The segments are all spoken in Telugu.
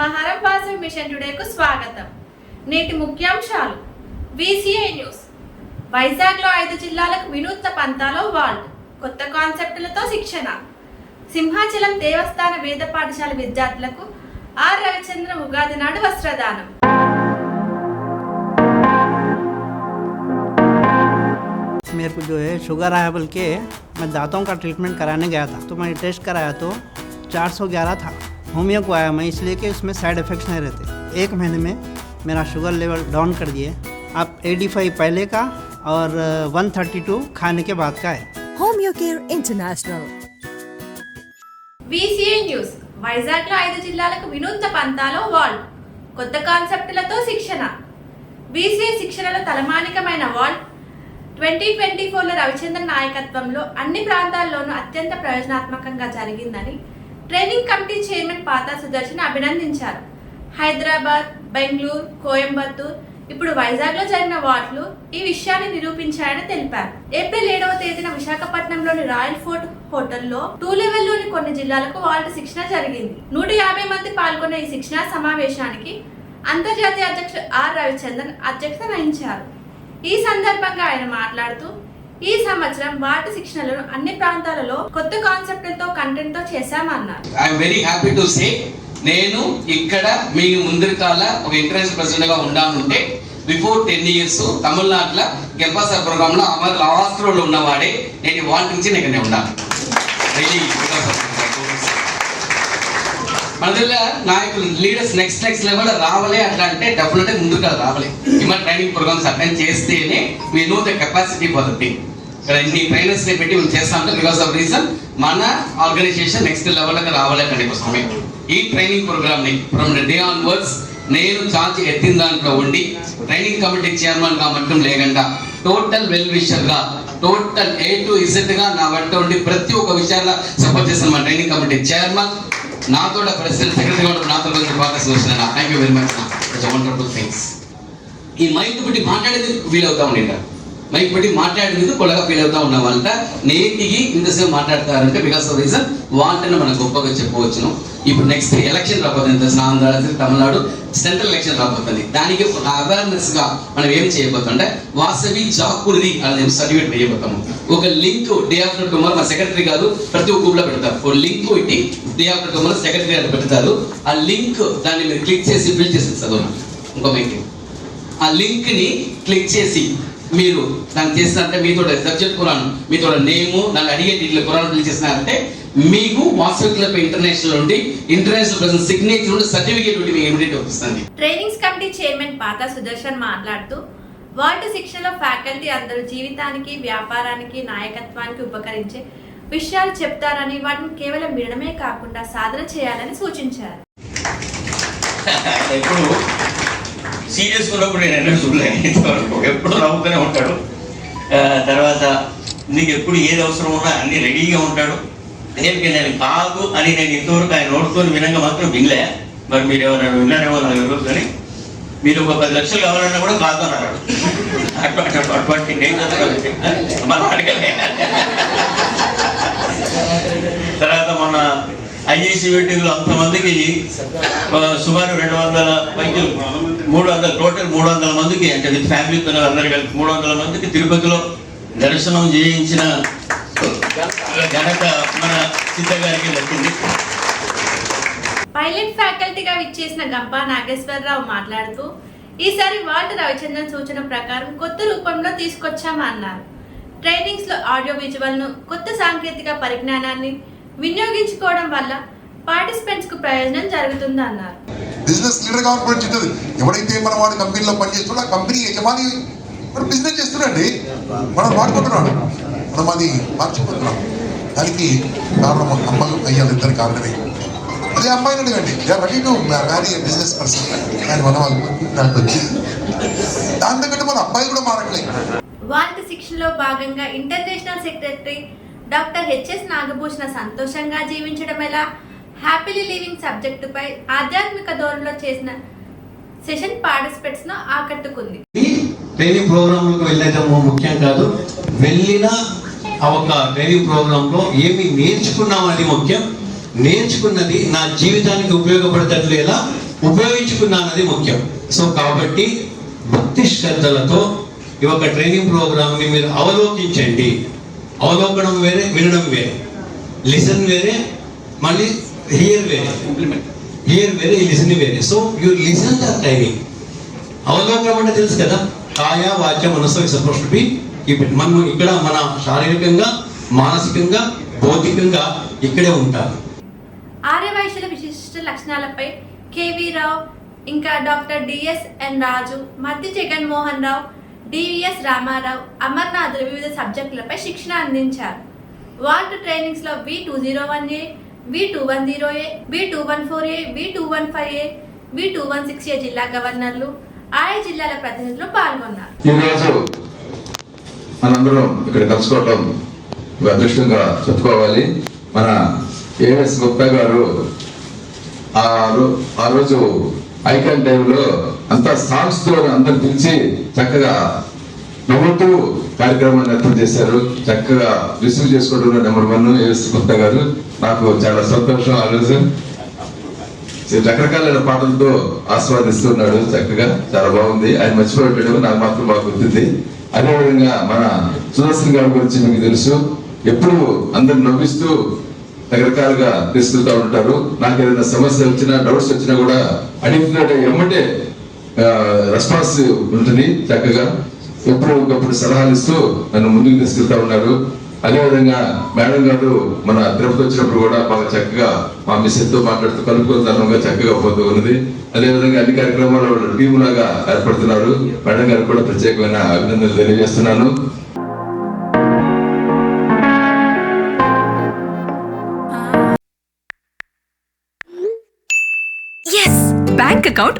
నిత్యవార్తా సమాహారం వాసవి మిషన్ టుడేకు స్వాగతం నేటి ముఖ్యాంశాలు విసిఐ న్యూస్ వైజాగ్లో ఐదు జిల్లాలకు వినూత్న పంతాలో వాల్ట్ కొత్త కాన్సెప్టులతో శిక్షణ సింహాచలం దేవస్థాన వేద పాఠశాల విద్యార్థులకు ఆర్ రవిచంద్ర ఉగాది నాడు వస్త్రదానం मेरे को जो है शुगर आया बोल के मैं दांतों का ट्रीटमेंट कराने गया था तो मैंने टेस्ट कराया तो 411 था होमियो को आया मैं इसलिए कि उसमें साइड इफ़ेक्ट्स नहीं रहते एक महीने में मेरा शुगर लेवल डाउन कर दिए अब 85 पहले का और 132 खाने के बाद का है Homeo Care International. VCI news వైజాగ్లో ఐదు జిల్లాలకు వినూత్న పంతాలో వాల్ట్ కొత్త కాన్సెప్టులతో శిక్షణ విసిఐ శిక్షణలో తలమానికమైన వాల్ట్ ట్వంటీ ట్వంటీ ఫోర్లో రవిచంద్రన్ నాయకత్వంలో అన్ని ప్రాంతాల్లోనూ అత్యంత ప్రయోజనాత్మకంగా జరిగిందని training committee chairman Patha Sudarshan అభినందించారు. హైదరాబాద్ బెంగళూరు కోయంబత్తూర్ ఇప్పుడు వైజాగ్లో జరిగిన వార్డులు ఈ విషయాన్ని నిరూపించాయని తెలిపారు. ఏప్రిల్ ఏడవ తేదీన విశాఖపట్నంలోని రాయల్ ఫోర్ట్ హోటల్లో టూ లెవెల్లోని కొన్ని జిల్లాలకు వార్డు శిక్షణ జరిగింది. నూట యాభై మంది పాల్గొన్న ఈ శిక్షణా సమావేశానికి అంతర్జాతీయ అధ్యక్షుడు ఆర్ రవిచంద్రన్ అధ్యక్షత వహించారు. ఈ సందర్భంగా ఆయన మాట్లాడుతూ ఈ సంవత్సరం వాటి శిక్షణలను అన్ని ప్రాంతాలలో కొత్త కాన్సెప్టులతో కంటెంట్తో చేశామన్నారు. I'm very happy to say నేను ఇక్కడ మీ ముందరికాల ఒక ఇంటర్నేషనల్ ప్రెసిడెంట్గా ఉండాలంటే బిఫోర్ టెన్ ఇయర్స్ తమిళనాడులో గెల్పాసార్ ప్రోగ్రామ్లో అమర్ లాస్ట్ ఉన్నవాడే నేను వాళ్ళ నుంచి నేను ఉన్నాను Really, నాయకులు లీడర్స్ నెక్స్ట్ నెక్స్ట్ లెవెల్ రావాలి అట్లా అంటే డెఫినెట్ ముందుకు రావాలి. ఇమ్మ ట్రైనింగ్ ప్రోగ్రామ్స్ అటెండ్ చేస్తేనే మీ know the capacity for the ఇక్కడ ఇన్ని ట్రైనర్స్ పెట్టి మేము చేస్తాం బికాస్ ఆఫ్ రీజన్ మన ఆర్గనైజేషన్ నెక్స్ట్ లెవెల్కి రావాలి అక్కడి కోసమే ఈ ట్రైనింగ్ ప్రోగ్రామ్ని ఫ్రమ్ డే ఆన్ వర్డ్స్ నేను ఛార్జ్ ఎత్తిన దాంట్లో ఉండి ట్రైనింగ్ కమిటీ చైర్మన్గా మట్టం లేకుండా టోటల్ వెల్ విషర్గా టోటల్ ఏ టు ఇజెట్గా నా వెంట ఉండి ప్రతి ఒక్క విషయాల్లో సపోర్ట్ చేస్తాను మా ట్రైనింగ్ కమిటీ చైర్మన్ నాతో ప్రెసిడెంట్ సెక్రటరీ కూడా నాతో కొంచెం బాగా వచ్చిన thank you very much wonderful things ఈ మైండ్ పెట్టి మాట్లాడేది వీలవుతా అవుతా మైక్ పెట్టి మాట్లాడినందుకు కొలగా ఫీల్ అవుతా ఉన్న నేటికి ఇంతసేపు మాట్లాడతారంటే బికాస్ ఆఫ్ రీజన్ వాటిని మనం గొప్పగా చెప్పవచ్చును ఇప్పుడు నెక్స్ట్ ఎలక్షన్ రాబోతుంది. ఆంధ్ర తమిళనాడు సెంట్రల్ ఎలక్షన్ రాబోతుంది. దానికి అవేర్నెస్గా మనం ఏం చేయబోతుంటే వాసవి జాకురిది అనేది సర్టిఫికేట్ వేయబోతాము. ఒక లింక్ డే ఆఫ్టర్ టుమారో మా సెక్రటరీ గారు ప్రతి ఒక్క పెడతారు. ఒక లింక్ ఇట్టి డే ఆఫ్టర్ టుమారో సెక్రటరీ గారు పెడతారు. ఆ లింక్ దాన్ని మీరు క్లిక్ చేసి ఫిల్ చేసి చదువు ఇంకో మైక్ ఆ లింక్ని క్లిక్ చేసి మీరు దాన్ని చేసినారంటే మీతో సబ్జెక్ట్ కురాను మీతో నేము దాన్ని అడిగే ఇట్లా కురాను ఫిల్ చేసినారంటే మీకు వాట్సాప్ క్లబ్ ఇంటర్నేషనల్ నుండి ఇంటర్నేషనల్ ప్రెసెంట్ సిగ్నేచర్ నుండి సర్టిఫికేట్ నుండి మీకు ఇమీడియట్ వస్తుంది. Trainings committee chairman Patha Sudarshan మాట్లాడుతూ వార్డు శిక్షణలో ఫ్యాకల్టీ అందరూ జీవితానికి వ్యాపారానికి నాయకత్వానికి ఉపకరించే విషయాలు చెప్తారని వాటిని కేవలం వినడమే కాకుండా సాధన చేయాలని సూచించారు. సీరియస్ ఉన్నప్పుడు నేను ఎన్నడూ చూడలేను ఇంతవరకు ఎప్పుడు నవ్వుతూనే ఉంటాడు తర్వాత నీకు ఎప్పుడు ఏది అవసరం ఉన్నా అన్ని రెడీగా ఉంటాడు దేనికి నేను కాదు అని నేను ఇంతవరకు ఆయన నోటుతో వినంగా మాత్రం వినలే మరి మీరు ఎవరైనా విన్నారేమో నాకు ఎవరు కానీ మీరు ఒక పది లక్షలు కావాలన్నా కూడా కాదు అన్నారు అటువంటి అటువంటి నేను అడగలే తర్వాత మన ఐఏసీ మీటింగ్లో అంతమందికి సుమారు రెండు వందల పైకి మూడు వందల టోటల్ మూడు వందల మందికి అంటే విత్ ఫ్యామిలీ అందరు కలిపి మూడు వందల మందికి తిరుపతిలో దర్శనం చేయించిన ఘనత మన సిద్ధ గారికి దక్కింది. పైలట్ ఫ్యాకల్టీగా విచ్చేసిన గంపా నాగేశ్వరరావు మాట్లాడుతూ ఈసారి వాల్ట్ రవిచంద్రన్ సూచన ప్రకారం కొత్త రూపంలో తీసుకొచ్చామన్నారు. ట్రైనింగ్స్లో ఆడియో విజువల్ను కొత్త సాంకేతిక పరిజ్ఞానాన్ని వినియోగించుకోవడం వల్ల పార్టిసిపెంట్స్కు ప్రయోజనం జరుగుతుందన్నారు. బిజినెస్ లీడర్గా ఉంటుంది. ఎవడైతే మన వాడు కంపెనీలో పనిచేస్తున్నాడో ఆ కంపెనీ యజమాని మరి బిజినెస్ చేస్తున్నాడండి. మనం వాడుకుంటున్నాడు మనం అది మార్చిపోతున్నాం దానికి కారణం అమ్మలు అయ్యాలి ఇద్దరు కారణమే. అదే అమ్మాయిని అడగండి ready to marry business person కానీ మన వాళ్ళు దానికి దాని తగ్గట్టు మన అబ్బాయిలు కూడా మారట్లేదు వాల్ట్ శిక్షణలో భాగంగా international secretary doctor HS Nagabhushana సంతోషంగా జీవించడం ఎలా? హ్యాపీలీ లివింగ్ సబ్జెక్టుపై ఆధ్యాత్మిక ధోరణిలో చేసిన సెషన్ పార్టిసిపెంట్స్ను ఆకట్టుకుంది ట్రైనింగ్ ప్రోగ్రాంలకు వెళ్ళటము ముఖ్యం కాదు వెళ్ళిన ఆ ఒక ట్రైనింగ్ ప్రోగ్రాంలో ఏమి నేర్చుకున్నాం అది ముఖ్యం. నేర్చుకున్నది నా జీవితానికి ఉపయోగపడేటట్లు ఎలా? ఉపయోగించుకున్నానది ముఖ్యం. సో కాబట్టి భక్తి శ్రద్ధలతో ఈ ఒక ట్రైనింగ్ ప్రోగ్రామ్ని మీరు అవలోకించండి. అవలోకనం వేరే వినడం వేరే. లిసన్ వేరే మళ్ళీ హియర్ వేరే. ఇంప్లిమెంట్ హియర్ వేరే లిసన్ వేరే. So you listen the training అవలోకనం అంటే తెలుసు కదా? కాయ వాక్య మనసు సపోజ్ బి మనం ఇక్కడ మన శారీరకంగా మానసికంగా భౌతికంగా ఇక్కడే ఉంటారు ఆర్యవైశ్యుల విశిష్ట లక్షణాలపై కేవీ రావు ఇంకా doctor DSN Raju Maddi Jaganmohan Rao DVS Ramarao అమర్నాథులు వివిధ సబ్జెక్టులపై శిక్షణ అందించారు. వాల్ట్ ట్రైనింగ్స్లో V two zero one A V two one zero A V two one four A V two one five A V two one six A జిల్లా గవర్నర్లు ఆయా జిల్లాల ప్రతినిధులు పాల్గొన్నారు. ఈరోజు మనందరం ఇక్కడ కలుసుకోవటం అదృష్టంగా చెప్పుకోవాలి. మన ఏఎస్ గుప్తా గారు ఆ రోజు ఐకాన్ టైంలో అంతా సాంగ్స్తో అందరు పిలిచి చక్కగా నవ్వుతూ కార్యక్రమాన్ని ఏర్పాటు చేశారు. చక్కగా రిసీవ్ చేసుకోవడంలో నెంబర్ వన్ ఏఎస్ గుప్తా గారు. నాకు చాలా సంతోషం ఆ రోజు రకరకాలైన పాటలతో ఆస్వాదిస్తున్నాడు చక్కగా. చాలా బాగుంది. ఆయన మర్చిపోయేటప్పుడు నాకు మాత్రం బాగా గుర్తుంది. అదేవిధంగా మన సుదర్శన్ గారి గురించి మీకు తెలుసు. ఎప్పుడు అందరు నవ్విస్తూ రకరకాలుగా తీసుకెళ్తా ఉంటారు. నాకు ఏదైనా సమస్య వచ్చినా డౌట్స్ వచ్చినా కూడా అడిగినట్టు ఎమ్మటే రెస్పాన్స్ ఉంటుంది చక్కగా. ఎప్పుడు ఒకప్పుడు సలహాలు ఇస్తూ నన్ను ముందుకు తీసుకెళ్తా ఉన్నారు. అదేవిధంగా మేడం గారు మన తిరుపతి వచ్చినప్పుడు కూడా బాగా చక్కగా మా మిస్సెస్తో మాట్లాడుతూ కలుపుకోతనంగా చక్కగా పోతూ ఉన్నది. అదేవిధంగా అన్ని కార్యక్రమాలు టీమ్ లాగా ఏర్పడుతున్నారు. మేడం గారికి కూడా ప్రత్యేకమైన అభినందనలు తెలియజేస్తున్నాను. బ్యాంక్ అకౌంట్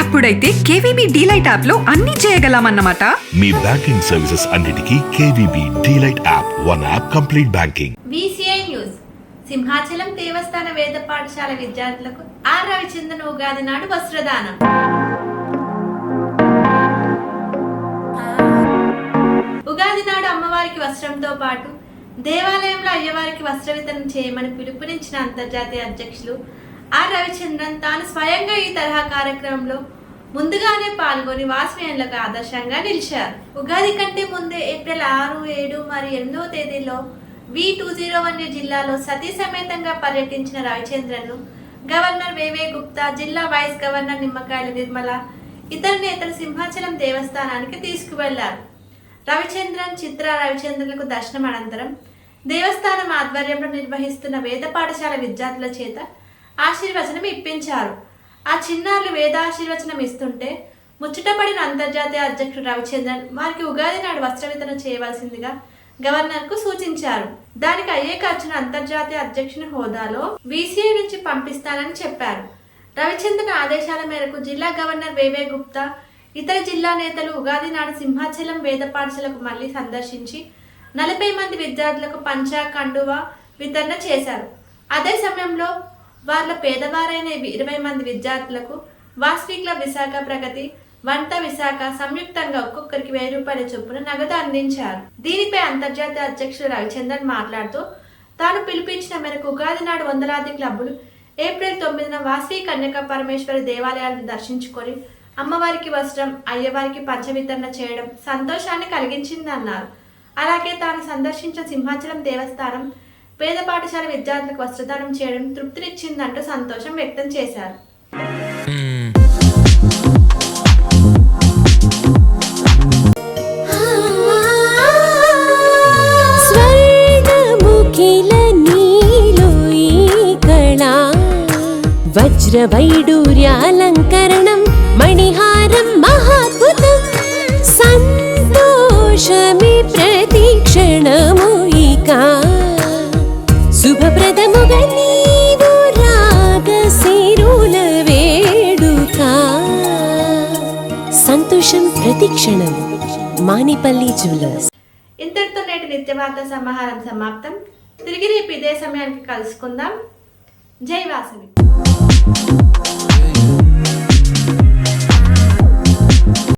అప్పుడైతే కేవీబీ డీలైట్ యాప్లో అన్ని చేయగలమన్నమాట. మీ బ్యాంకింగ్ సర్వీసెస్ అన్నిటికీ KVB DeLight app one app complete banking. VCI news. Simhachalam దేవస్థాన వేద పాఠశాల విద్యార్థులకు ఆర్ రవిచంద్రన్ ఉగాది నాడు వస్త్రదానం. ఉగాది నాడు అమ్మవారికి వస్త్రంతో పాటు దేవాలయంలో అయ్యవారికి వస్త్ర వితరణ చేయమని పిలుపునిచ్చిన అంతర్జాతీయ అధ్యక్షులు ఆర్ రవిచంద్రన్ తాను స్వయంగా ఈ తరహా కార్యక్రమంలో ముందుగానే పాల్గొని వాస్మీయులకు ఆదర్శంగా నిలిచారు. ఉగాది కంటే ముందే ఏప్రిల్ ఆరు ఏడు మరియు ఎనిమిదవ తేదీలో వి టూ జీరో వన్ జిల్లాలో సతీ సమేతంగా పర్యటించిన రవిచంద్రన్ను గవర్నర్ వేవే గుప్తా జిల్లా వైస్ గవర్నర్ నిమ్మకాయల నిర్మల ఇతర నేతలు సింహాచలం దేవస్థానానికి తీసుకువెళ్ళారు. రవిచంద్రన్ చిత్ర రవిచంద్రులకు దర్శనం అనంతరం దేవస్థానం ఆధ్వర్యంలో నిర్వహిస్తున్న వేద పాఠశాల విద్యార్థుల చేత ఆశీర్వచనం ఇప్పించారు. ఆ చిన్నారులు వేదాశీర్వచనం ఇస్తుంటే ముచ్చటపడిన అంతర్జాతీయ అధ్యక్షుడు రవిచంద్రన్ వారికి ఉగాది నాడు వస్త్ర వితరణ చేయవలసిందిగా గవర్నర్కు సూచించారు. దానికి అయ్యే ఖర్చును అంతర్జాతీయ అధ్యక్షుని హోదాలో వీసీఐ నుంచి పంపిస్తానని చెప్పారు. రవిచంద్రన్ ఆదేశాల మేరకు జిల్లా గవర్నర్ వేవే గుప్తా ఇతర జిల్లా నేతలు ఉగాది నాడు సింహాచలం వేద పాఠశాలకు మళ్ళీ సందర్శించి నలభై మంది విద్యార్థులకు పంచా కండువా వితరణ చేశారు. అదే సమయంలో వాళ్ళ పేదవారైన ఇరవై మంది విద్యార్థులకు వాస్వి విశాఖ ప్రగతి వంట విశాఖ సంయుక్తంగా ఒక్కొక్కరికి వెయ్యి రూపాయల చొప్పున నగదు అందించారు. దీనిపై అంతర్జాతీయ అధ్యక్షుడు రవిచంద్రన్ మాట్లాడుతూ తాను పిలిపించిన మేరకు ఉగాది నాడు వందలాది క్లబ్బులు ఏప్రిల్ తొమ్మిదిన వాసవి కన్యక పరమేశ్వరి దేవాలయాలను దర్శించుకొని అమ్మవారికి వస్త్రం అయ్యవారికి పంచవితరణ చేయడం సంతోషాన్ని కలిగించిందన్నారు. అలాగే తాను సందర్శించిన సింహాచలం దేవస్థానం పేద పాఠశాల విద్యార్థులకు వస్త్రదానం చేయడం తృప్తినిచ్చిందంటూ సంతోషం వ్యక్తం చేశారు. వజ్రవైడూర్యాలంకరణం మణిహారం మహాద్భుతం సంతోషమి ప్ర సంతోషం ప్రతిక్షణం మానిపల్లి జ్యువెలర్స్. ఇంతటితో నేటి నిత్యవార్త సమాహారం సమాప్తం. తిరిగి రేపు ఇదే సమయానికి కలుసుకుందాం. జై వాసవి.